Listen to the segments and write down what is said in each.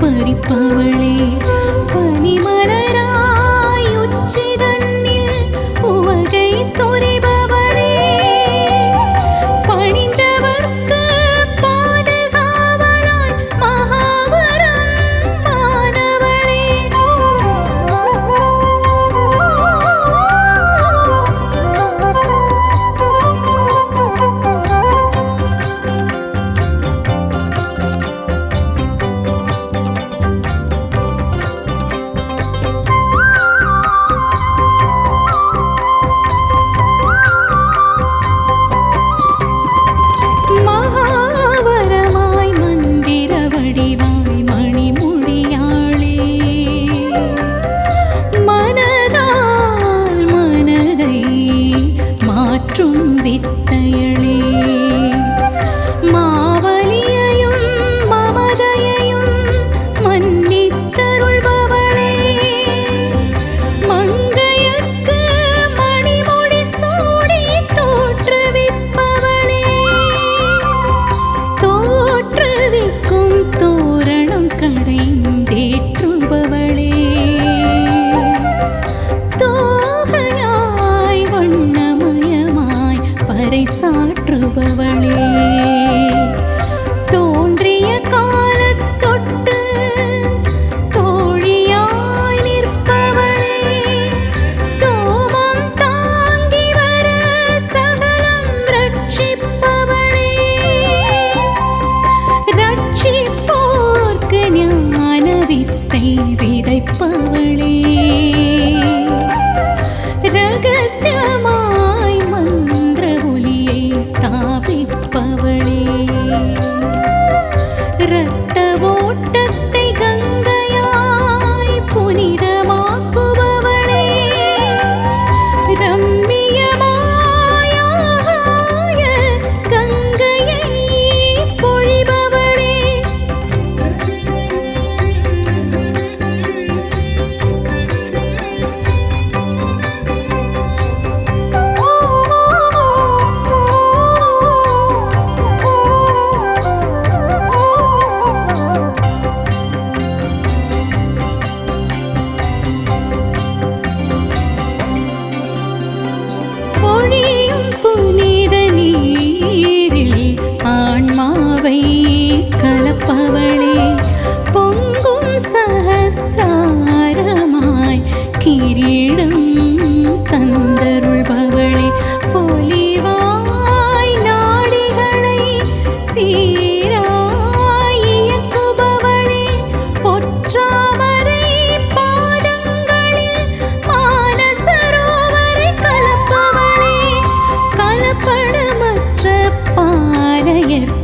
பறிப்பவளே கரை சாற்றுபவளே.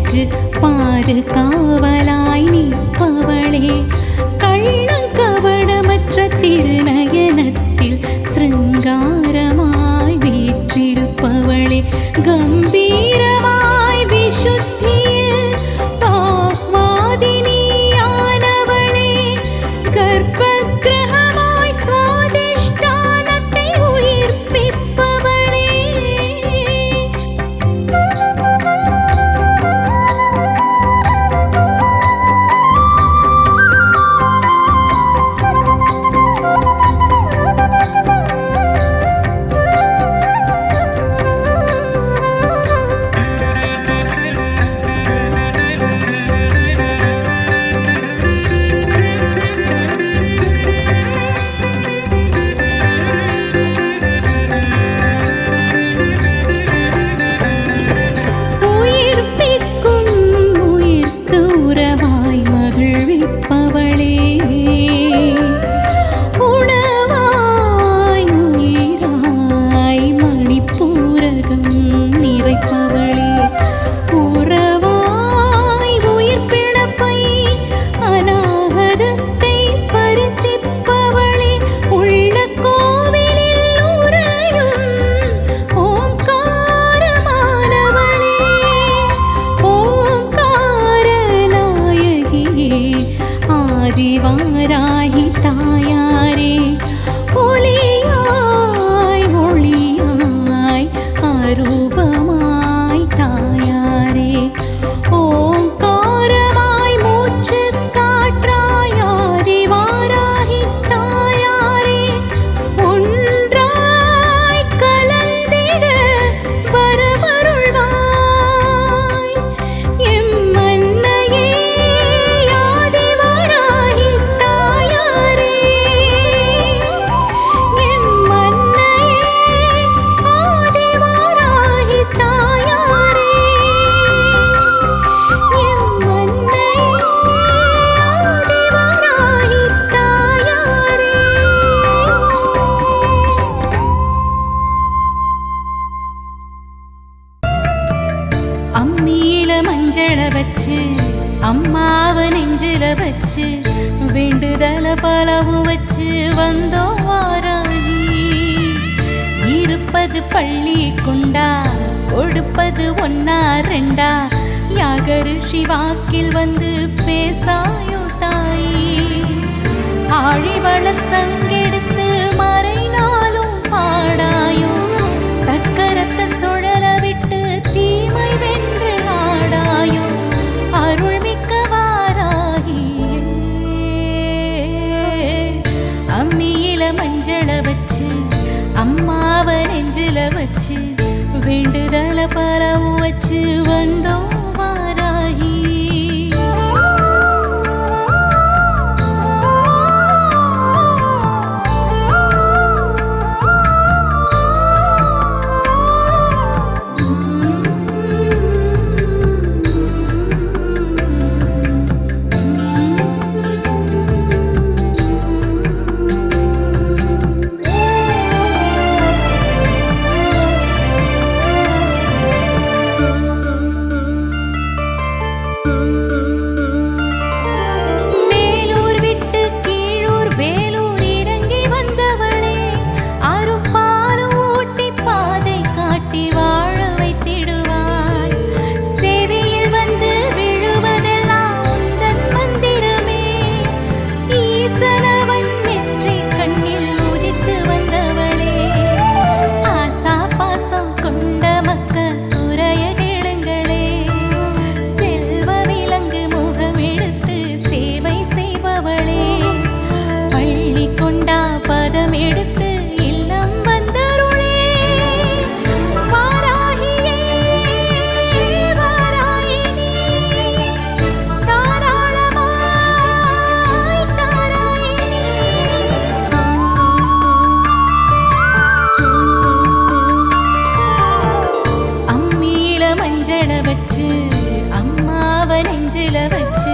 காற்று பாரு காவலாய் நிற்பவளே. கள்ளங்கபடமற்ற திருநயனத்தில் சிருங்காரமாய் வீற்றிருப்பவளே. கம்பீர் அம்மாவை நெஞ்சில வச்சு வேண்டுதல பலவும் வச்சு வந்தோம் வாராகி இருப்பது பள்ளி கொண்டா கொடுப்பது ஒன்னா ரெண்டா யாகரிஷி வாக்கில் வந்து பேசாயோ தாயி. ஆழிவளர் சங்கே பதம் எடுத்து இல்லம் வந்தருளே. வாராகியே வாராயினி. தாராளமாய் தாராயினி. அம்மியில மஞ்சள வச்சு அம்மாவ நெஞ்சில வச்சு